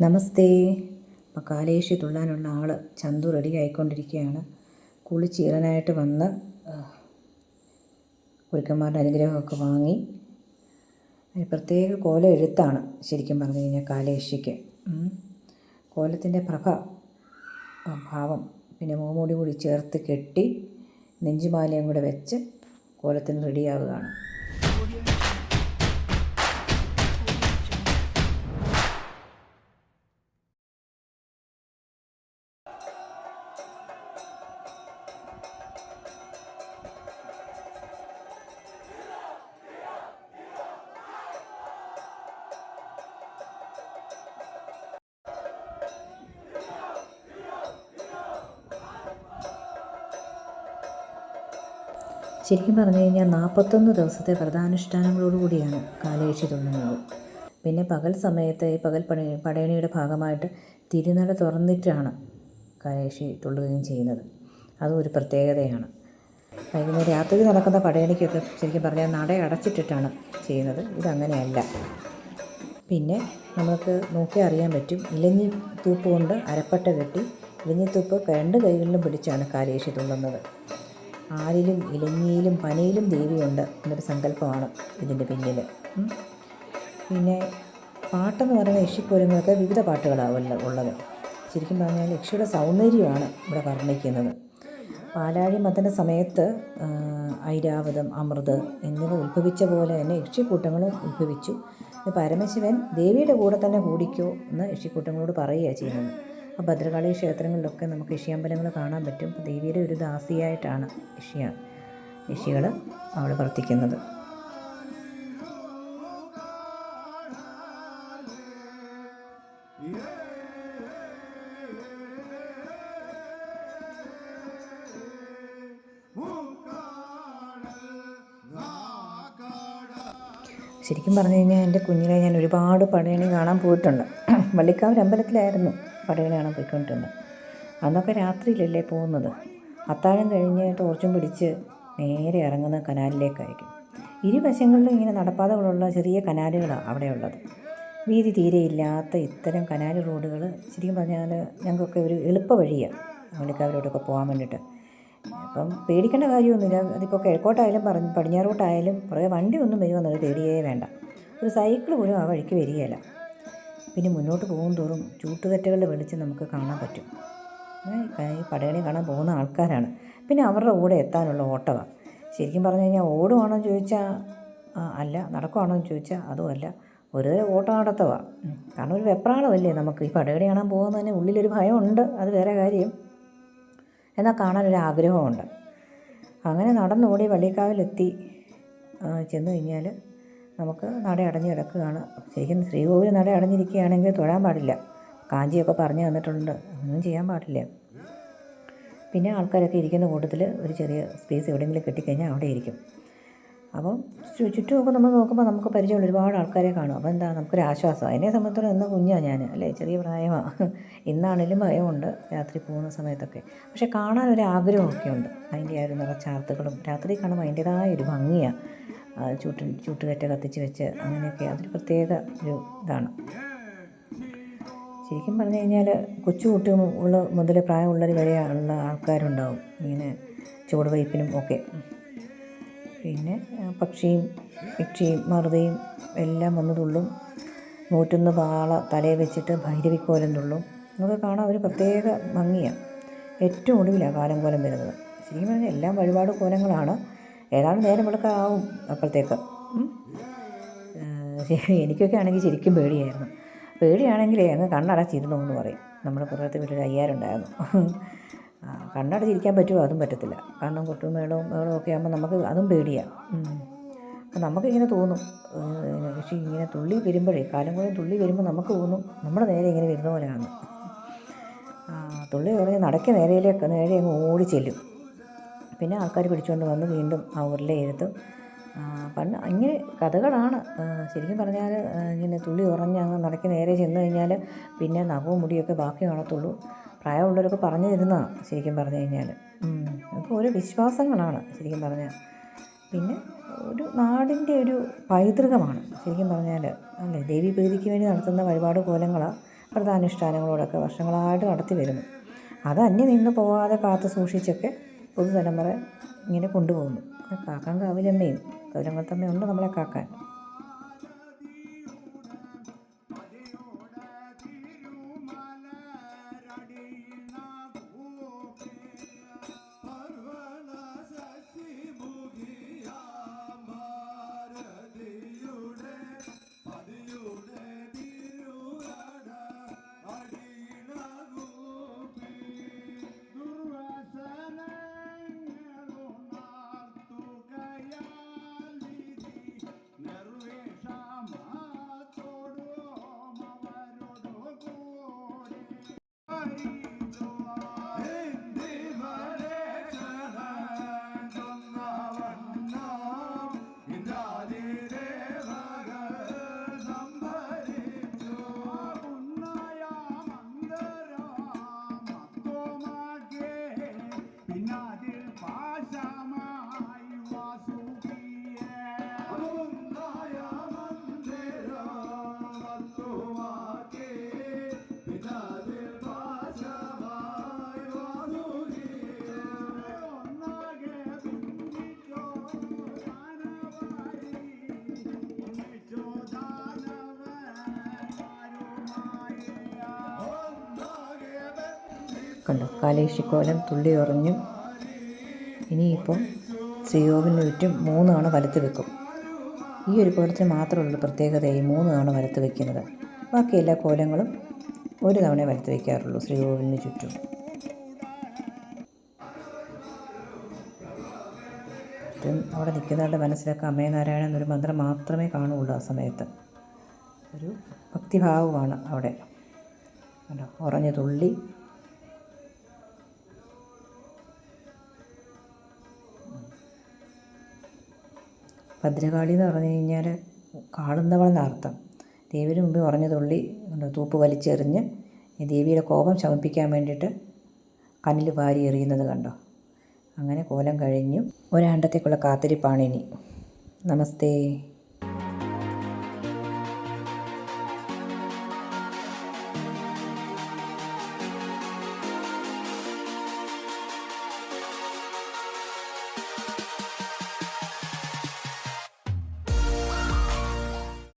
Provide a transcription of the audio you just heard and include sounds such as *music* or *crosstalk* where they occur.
നമസ്തേ. കാലേശി തുള്ളാനുള്ള ആൾ Chandu ready ആയിക്കൊണ്ടിരിക്കുകയാണ്. കുളിച്ചീറനായിട്ട് വന്ന് ഗുരുക്കന്മാരുടെ അനുഗ്രഹമൊക്കെ വാങ്ങി. അതിന് പ്രത്യേക കോല എഴുത്താണ് ശരിക്കും പറഞ്ഞു കഴിഞ്ഞാൽ കാലേശിക്ക്. കോലത്തിന്റെ പ്രഭ ഭാവം പിന്നെ മൂമൂടി കൂടി ചേർത്ത് കെട്ടി നെഞ്ചുമാലയും കൂടെ വെച്ച് കോലത്തിന് റെഡിയാവുകയാണ്. ശരിക്കും പറഞ്ഞു കഴിഞ്ഞാൽ നാൽപ്പത്തൊന്ന് ദിവസത്തെ വ്രതാനുഷ്ഠാനങ്ങളോടുകൂടിയാണ് കാലേഴ്ച തുടങ്ങുന്നത്. പിന്നെ പകൽ സമയത്ത് ഈ പകൽ പണി പടയണിയുടെ ഭാഗമായിട്ട് തിരുനട തുറന്നിട്ടാണ് കാലേഴ്ചി തുള്ളുകയും ചെയ്യുന്നത്. അതും ഒരു പ്രത്യേകതയാണ്. വൈകുന്നേരം രാത്രി നടക്കുന്ന പടയണിക്കൊക്കെ ശരിക്കും പറഞ്ഞാൽ നട അടച്ചിട്ടിട്ടാണ് ചെയ്യുന്നത്. ഇതങ്ങനെയല്ല. പിന്നെ നമുക്ക് നോക്കി അറിയാൻ പറ്റും. ഇലഞ്ഞി തൂപ്പ് കൊണ്ട് അരപ്പട്ട കെട്ടി ഇലഞ്ഞിത്തൂപ്പ് രണ്ട് കൈകളിലും പിടിച്ചാണ് കാലേശി തുള്ളുന്നത് ആരിലും ഇലഞ്ഞിയിലും പനയിലും ദേവിയുണ്ട് എന്നൊരു സങ്കല്പമാണ് ഇതിന്റെ പിന്നിൽ. പിന്നെ പാട്ടെന്ന് പറയുന്ന യക്ഷിപ്പോരങ്ങൾക്ക് വിവിധ പാട്ടുകളാണ് ഉള്ളത്. ശരിക്കും പറഞ്ഞാൽ യക്ഷിയുടെ സൗന്ദര്യമാണ് ഇവിടെ വർണിക്കുന്നത്. പാലാഴി മതന സമയത്ത് ഐരാവതം അമൃത് എന്നിവ ഉത്ഭവിച്ച പോലെ തന്നെ യക്ഷിക്കൂട്ടങ്ങളും ഉത്ഭവിച്ചു. പരമശിവൻ ദേവിയുടെ കൂടെ തന്നെ കൂടിക്കോ എന്ന് യക്ഷിക്കൂട്ടങ്ങളോട് പറയുകയാണ് ചെയ്യുന്നത്. അപ്പോൾ ഭദ്രകാളി ക്ഷേത്രങ്ങളിലൊക്കെ നമുക്ക് ഇഷിയമ്പലങ്ങൾ കാണാൻ പറ്റും. ദേവിയുടെ ഒരു ദാസിയായിട്ടാണ് ഇഷിയ ഇഷികൾ അവിടെ പ്രവർത്തിക്കുന്നത്. ശരിക്കും പറഞ്ഞു കഴിഞ്ഞാൽ എന്റെ കുഞ്ഞിലെ ഞാൻ ഒരുപാട് പടയണി കാണാൻ പോയിട്ടുണ്ട്. *clears throat* വള്ളിക്കാവിൽ അമ്പലത്തിലായിരുന്നു. കാണാൻ പോയിക്കൊണ്ടിരുന്നത്. അന്നൊക്കെ രാത്രിയിലല്ലേ പോകുന്നത്. അത്താഴം കഴിഞ്ഞ് ടോർച്ചും പിടിച്ച് നേരെ ഇറങ്ങുന്ന കനാലിലേക്കായിരിക്കും. ഇരുവശങ്ങളിലും ഇങ്ങനെ നടപ്പാതകളുള്ള ചെറിയ കനാലുകളാണ് അവിടെയുള്ളത്. വീതി തീരെ ഇല്ലാത്ത ഇത്തരം കനാൽ റോഡുകൾ ശരിക്കും പറഞ്ഞാൽ ഞങ്ങൾക്കൊക്കെ ഒരു എളുപ്പ വഴിയാണ് വള്ളിക്കാവിലോട്ടൊക്കെ പോകാൻ വേണ്ടിയിട്ട്. അപ്പം പേടിക്കേണ്ട കാര്യമൊന്നുമില്ല. അതിപ്പോൾ കിഴക്കോട്ടായാലും പറഞ്ഞ് പടിഞ്ഞാറോട്ടായാലും കുറേ വണ്ടി ഒന്നും വരുമെന്നുള്ളത് പേടിയേ വേണ്ട. ഒരു സൈക്കിൾ പോലും ആ വഴിക്ക് വരികയില്ല. പിന്നെ മുന്നോട്ട് പോകും തോറും ചൂട്ടുകറ്റകളുടെ വെളിച്ചം നമുക്ക് കാണാൻ പറ്റും. ഈ പടയണി കാണാൻ പോകുന്ന ആൾക്കാരാണ്. പിന്നെ അവരുടെ കൂടെ എത്താനുള്ള ഓട്ടമാണ് ശരിക്കും പറഞ്ഞു കഴിഞ്ഞാൽ ഓടുവാണോ എന്ന് ചോദിച്ചാൽ അല്ല. നടക്കുവാണോ എന്ന് ചോദിച്ചാൽ അതും അല്ല. ഒരു തരം ഓട്ടം നടത്തുകയാണ് കാരണം ഒരു വെപ്രാളമല്ലേ നമുക്ക് ഈ പടയണി കാണാൻ പോകുന്നതിന് ഉള്ളിലൊരു ഭയമുണ്ട്. അത് വേറെ കാര്യം. എന്നാൽ കാണാനൊരു ആഗ്രഹമുണ്ട് അങ്ങനെ നടന്നോടി വള്ളിക്കാവിലെത്തി. ചെന്ന് കഴിഞ്ഞാൽ നമുക്ക് നട അടഞ്ഞു കിടക്കുകയാണ്. ശരിക്കും ശ്രീകോവിൽ നട അടഞ്ഞിരിക്കുകയാണെങ്കിൽ തൊഴാൻ പാടില്ല. കാഞ്ചിയൊക്കെ പറഞ്ഞു തന്നിട്ടുണ്ട്. ഒന്നും ചെയ്യാൻ പാടില്ല. പിന്നെ ആൾക്കാരൊക്കെ ഇരിക്കുന്ന കൂട്ടത്തിൽ ഒരു ചെറിയ സ്പേസ് എവിടെയെങ്കിലും കിട്ടിക്കഴിഞ്ഞാൽ അവിടെ ഇരിക്കും. അപ്പം ചുറ്റുമൊക്കെ നമ്മൾ നോക്കുമ്പോൾ നമുക്ക് പരിചയമുള്ള ഒരുപാട് ആൾക്കാരെ കാണും. അപ്പോൾ എന്താ നമുക്കൊരു ആശ്വാസം. എന്നെ സംബന്ധിച്ചിടത്തോളം ഇന്ന് കുഞ്ഞാണ് ഞാൻ അല്ലേ? ചെറിയ പ്രായമാണ് ഇന്നാണേലും ഭയമുണ്ട് രാത്രി പോകുന്ന സമയത്തൊക്കെ. പക്ഷേ കാണാൻ ഒരു ആഗ്രഹമൊക്കെ ഉണ്ട്. അതിന്റെ ആ ഒരു നിറച്ചാർത്തുകളും രാത്രി കാണുമ്പോൾ അതിന്റേതായ ഒരു ഭംഗിയാണ് ചൂട്ട് ചൂട്ടുകറ്റ കത്തിച്ച് വെച്ച് അങ്ങനെയൊക്കെ അതൊരു പ്രത്യേക ഒരു ഇതാണ്. ശരിക്കും പറഞ്ഞു കഴിഞ്ഞാൽ കൊച്ചു കുട്ടി ഉള്ള മുതൽ പ്രായമുള്ളവർ വരെ ഉള്ള ആൾക്കാരുണ്ടാവും ഇങ്ങനെ ചുവടുവയ്പ്പിനും ഒക്കെ. പിന്നെ പക്ഷിയും പക്ഷിയും മറുതയും എല്ലാം വന്ന് തുള്ളും. നൂറ്റൊന്ന് പാള തലയിൽ വെച്ചിട്ട് ഭൈരവിക്കോലം തുള്ളും. അതൊക്കെ കാണാൻ ഒരു പ്രത്യേക ഭംഗിയാണ് ഏറ്റവും ഒടുവിലാണ് കാലം കോലം വരുന്നത്. ശരിക്കും പറഞ്ഞാൽ എല്ലാം വഴിപാട് കോലങ്ങളാണ്. ഏതാണ്ട് നേരം വെളുക്കാവും അപ്പോഴത്തേക്ക്. *laughs* എനിക്കൊക്കെ ആണെങ്കിൽ ശരിക്കും പേടിയായിരുന്നു. പേടിയാണെങ്കിലേ അങ്ങ് കണ്ണടച്ചിരുന്നു എന്ന് പറയും. നമ്മുടെ പുറത്തെ വീട്ടിൽ അയ്യാറുണ്ടായിരുന്നു കണ്ണടച്ചിരിക്കാൻ പറ്റുമോ? അതും പറ്റത്തില്ല. കാരണം കൊട്ടും മേളവും മേളവും ഒക്കെ ആകുമ്പോൾ നമുക്ക് അതും പേടിയാണ് അപ്പം നമുക്കിങ്ങനെ തോന്നും. പക്ഷേ ഇങ്ങനെ തുള്ളി വരുമ്പോഴേ കാലം കൂടെ തുള്ളി വരുമ്പോൾ നമുക്ക് തോന്നും നമ്മുടെ നേരെ ഇങ്ങനെ വരുന്ന പോലെയാണ്. തുള്ളി പറഞ്ഞ് നടക്കി നേരയിലേക്ക് നേരെ അങ്ങ് ഓടി ചെല്ലും. പിന്നെ ആൾക്കാർ പിടിച്ചുകൊണ്ട് വന്ന് വീണ്ടും ആ ഉരുളെ എഴുത്തും ആ, പണ്ട് ഇങ്ങനെ കഥകളാണ്. ശരിക്കും പറഞ്ഞാൽ ഇങ്ങനെ തുള്ളി ഉറഞ്ഞ് അങ്ങ് നടക്കി നേരെ ചെന്ന് കഴിഞ്ഞാൽ പിന്നെ നഖവും മുടിയൊക്കെ ബാക്കി കാണത്തുള്ളൂ പ്രായമുള്ളവരൊക്കെ പറഞ്ഞു തരുന്നതാണ് ശരിക്കും പറഞ്ഞു കഴിഞ്ഞാൽ അപ്പോൾ ഓരോ വിശ്വാസങ്ങളാണ് ശരിക്കും പറഞ്ഞാൽ പിന്നെ ഒരു നാടിന്റെ ഒരു പൈതൃകമാണ് ശരിക്കും പറഞ്ഞാൽ അല്ലേ? ദേവി പ്രീതിക്ക് വേണ്ടി നടത്തുന്ന വഴിപാട് കോലങ്ങളാണ് വ്രതാനുഷ്ഠാനങ്ങളോടൊക്കെ വർഷങ്ങളായിട്ട് നടത്തി വരുന്നു അത് അന്യം നിന്ന് പോകാതെ കാത്തു സൂക്ഷിച്ചൊക്കെ പുതുതലമുറ ഇങ്ങനെ കൊണ്ടുപോകുന്നു. കാക്കാൻ കാവിലമ്മയും കതിരംകുളത്തമ്മയുണ്ട് നമ്മളെ കാക്കാൻ. নাই കണ്ടോ. കോലം തുള്ളി ഉറഞ്ഞു ഇനിയിപ്പം ശ്രീകോവിലിന് ചുറ്റും മൂന്ന് തവണ വലത്ത് വെക്കും. ഈ ഒരു കോലത്തിന് മാത്രമുള്ള പ്രത്യേകത ഈ മൂന്ന് തവണ വലത്ത് വെക്കുന്നത്. ബാക്കി എല്ലാ കോലങ്ങളും ഒരു തവണ വലത്ത് വയ്ക്കാറുള്ളൂ ശ്രീകോവിലിന് ചുറ്റും. അവിടെ നിൽക്കുന്നവരുടെ മനസ്സിലൊക്കെ അമ്മയനാരായണൻ എന്നൊരു മന്ത്രം മാത്രമേ കാണുകയുള്ളൂ ആ സമയത്ത്. ഒരു ഭക്തിഭാവമാണ് അവിടെ. ഉറഞ്ഞ തുള്ളി ഭദ്രകാളി എന്ന് പറഞ്ഞു കഴിഞ്ഞാൽ കാണുന്നവൾ എന്നർത്ഥം ദേവിയുടെ മുമ്പിൽ ഉറഞ്ഞ തുള്ളി തൂപ്പ് വലിച്ചെറിഞ്ഞ് ദേവിയുടെ കോപം ശമിപ്പിക്കാൻ വേണ്ടിയിട്ട് കണ്ണിൽ വാരി എറിയുന്നത് കണ്ടോ? അങ്ങനെ കോലം കഴിഞ്ഞു. ഒരാണ്ടത്തേക്കുള്ള കാത്തിരിപ്പാണ് ഇനി. നമസ്തേ.